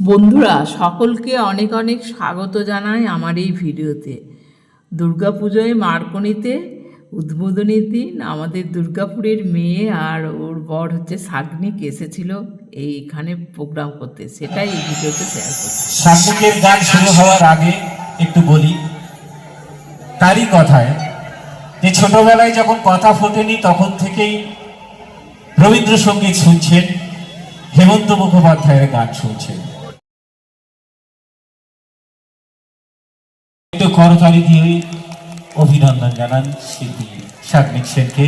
বন্ধুরা, সকলকে অনেক অনেক স্বাগত জানাই আমার এই ভিডিওতে। দুর্গাপুজোয় মার্কনিতে, উদ্বোধনীর দিন আমাদের দুর্গাপুরের মেয়ে আর ওর বর হচ্ছে সাগনিক এসেছিল এইখানে প্রোগ্রাম করতে। সেটাই এই ভিডিওতে শেয়ার করছি শান্তিকের গান শুরু হওয়ার আগে একটু বলি, তারই কথায় যে ছোটবেলায় যখন কথা ফোটেনি তখন থেকেই রবীন্দ্রসঙ্গীত শুনছেন, হেমন্ত মুখোপাধ্যায়ের গান শুনছেন। করতালি দিয়ে অভিনন্দন জানান শিল্পী শাগনিক সেনকে।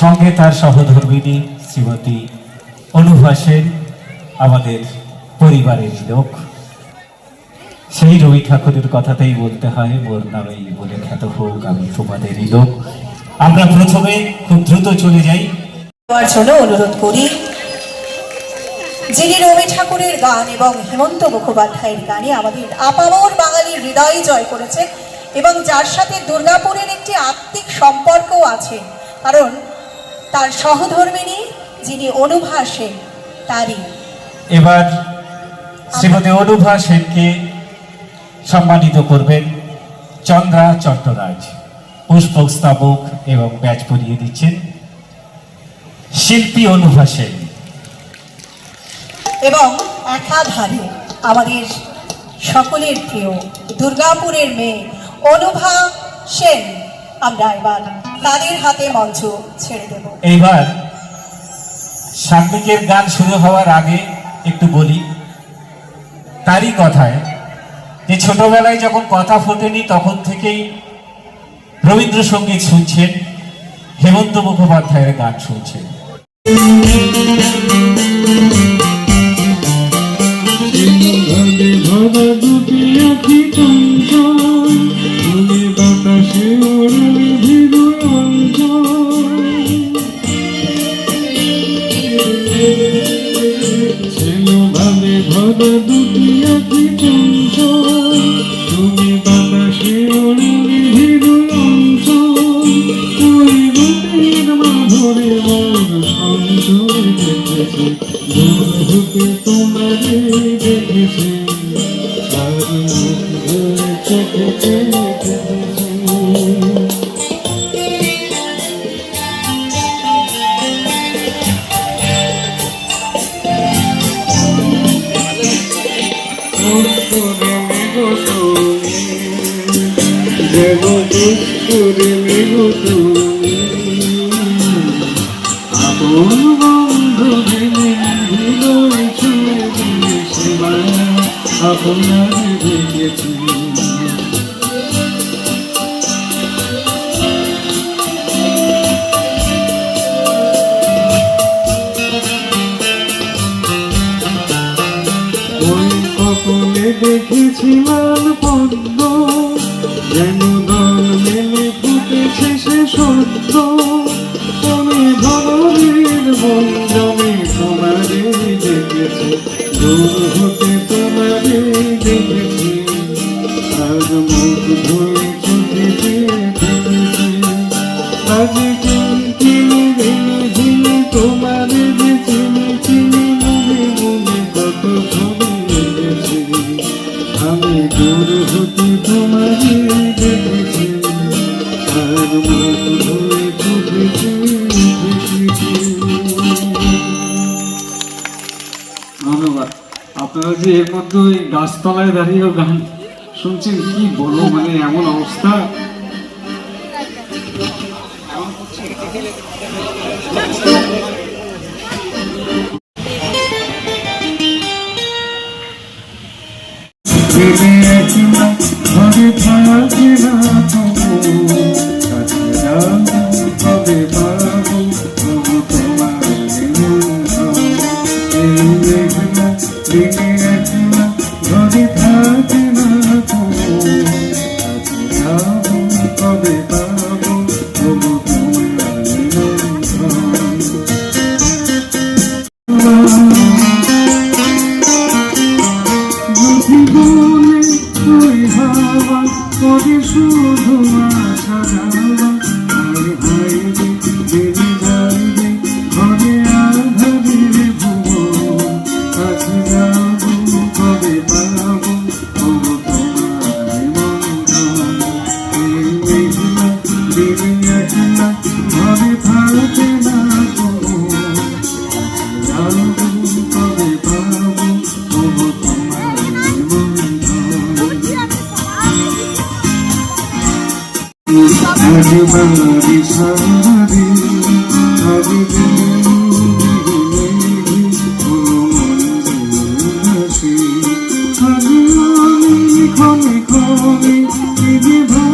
সঙ্গে তার সহধর্মিনী শ্রীমতী অনুভা সেন, আমাদের পরিবারের লোক। সেই রবি ঠাকুরের কথাতেই বলতে হয়, মোর নামেই বলে খ্যাত হোক, আমি তোমাদেরই লোক। আমরা প্রথমে খুব দ্রুত চলে যাই। জন্য অনুরোধ করি যিনি রবি ঠাকুরের গান এবং হেমন্ত মুখোপাধ্যায়ের গানে আমাদের আপামর বাঙালির হৃদয় জয় করেছেন এবং যার সাথে দুর্গাপুরের একটি আত্মিক সম্পর্কও আছে কারণ তার সহধর্মিনী যিনি অনুভা সেন তারই। এবার শ্রীমতী অনুভা সেনকে সম্মানিত করবেন চন্দ্রা চট্টরাজ পুষ্পক স্থাপক এবং ব্যাচ পরিয়ে দিচ্ছেন শিল্পী অনুভা সেন। এবং একাধারে আমাদের সকলের প্রিয় দুর্গাপুরের মেয়ে অনুভা সেন। আমরা এবার তাদের হাতে মঞ্চ ছেড়ে দেব। এইবার সান্নিকের গান শুরু হওয়ার আগে একটু বলি, তারই কথায় যে ছোটবেলায় যখন কথা ফোটেনি তখন থেকেই রবীন্দ্রসঙ্গীত শুনছেন হেমন্ত মুখোপাধ্যায়ের গান শুনছেন। আখি চঞ্চল মনে বাতাসে ওড়ে ভিড় ছিল ভাবে ভরা দুটি আখি চঞ্চল তুমি বাতাসে ওড়ে ভিড় অঞ্চল ওই রূপের মাধুরী মন সঞ্চয় দেখেছে দূর হতে তোমারে দেখেছে। আর মুখ আপন বন্ধু দিনে হৃদয় ছুঁয়ে দিয়ে সেবা আপনার সত্য তুমি ধরের বঞ্জনে তোমারে দেখেছি দূর হতে তোমারে দেখেছি। আর মুখ ধরে চোখে দেখেছি, আজ চিনি ঝিনি ঝিনি তোমারে যে চিনি চিনি মনে মনে কত ছবি আমি দূর হতে তোমারে দেখেছি। ধন্যবাদ। আপনারা যে এর মধ্যে গাছতলায় দাঁড়িয়েও গান শুনছেন, কি বলব মানে এমন অবস্থা। ঘরে থাকি না তুমি কি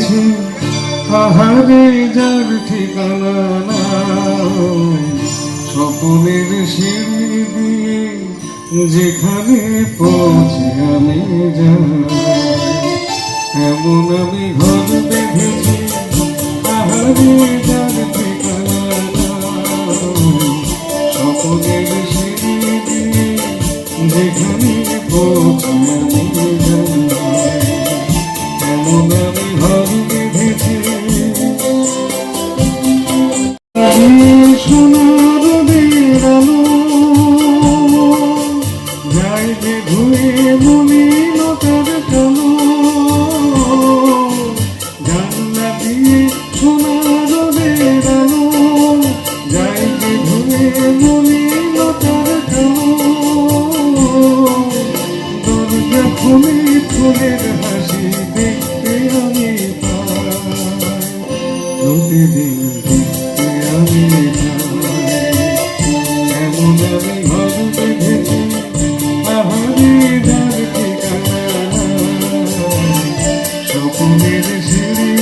গেছে। পাহাড়ে যার ঠিকানা সকলের সিঁড়ি দিয়ে যেখানে পৌঁছে আমি যাই এমন আমি ঘর দেখেছি পাহাড়ে যার ঠিকানা সকলের সিঁড়ি দিয়ে যেখানে পৌঁছে আমি যাই এমন me.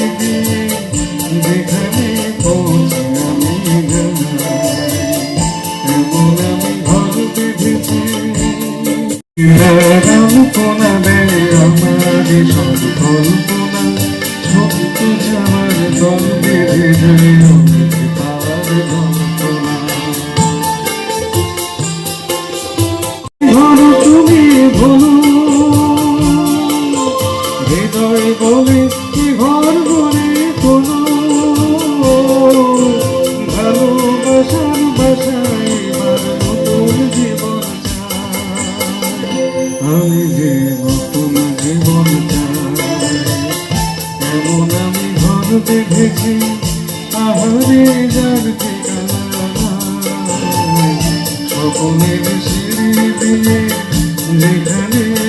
Only she be me,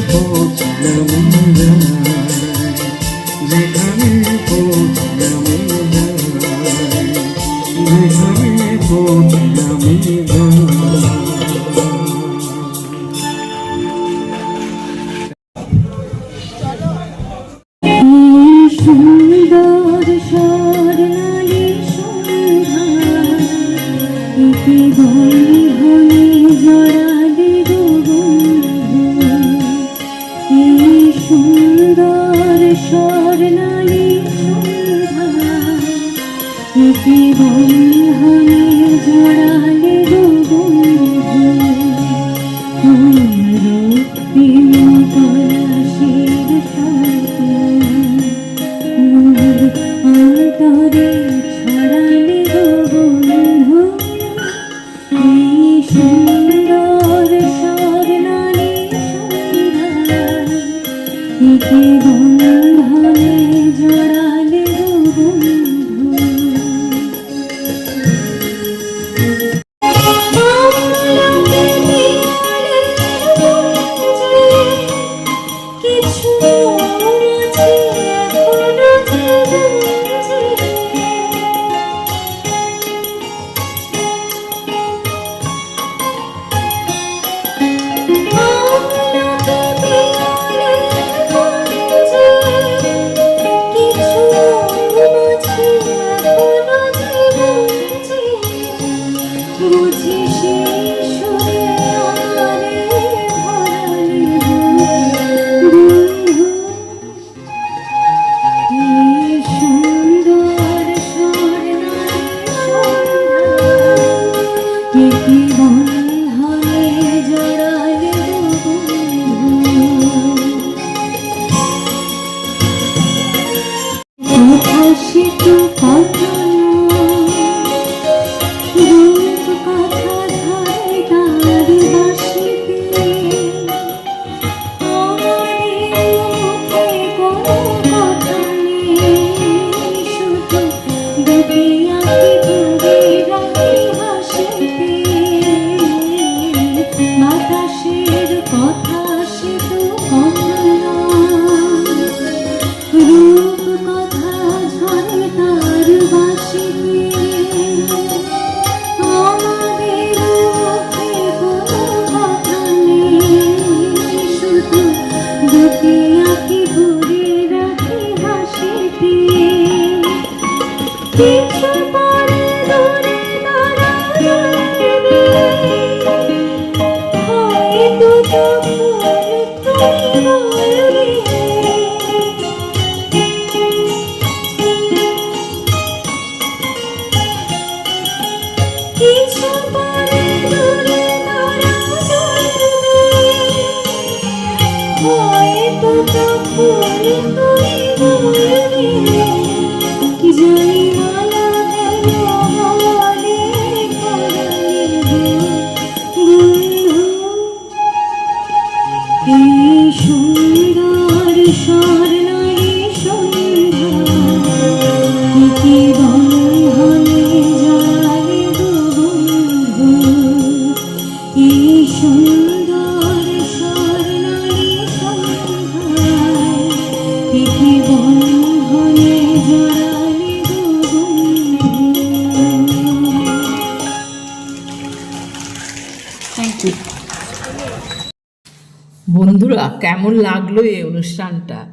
কেমন লাগল এই অনুষ্ঠানটা?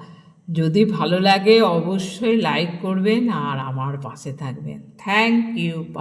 যদি ভালো লাগে অবশ্যই লাইক করবেন আর আমার পাশে থাকবেন। Thank you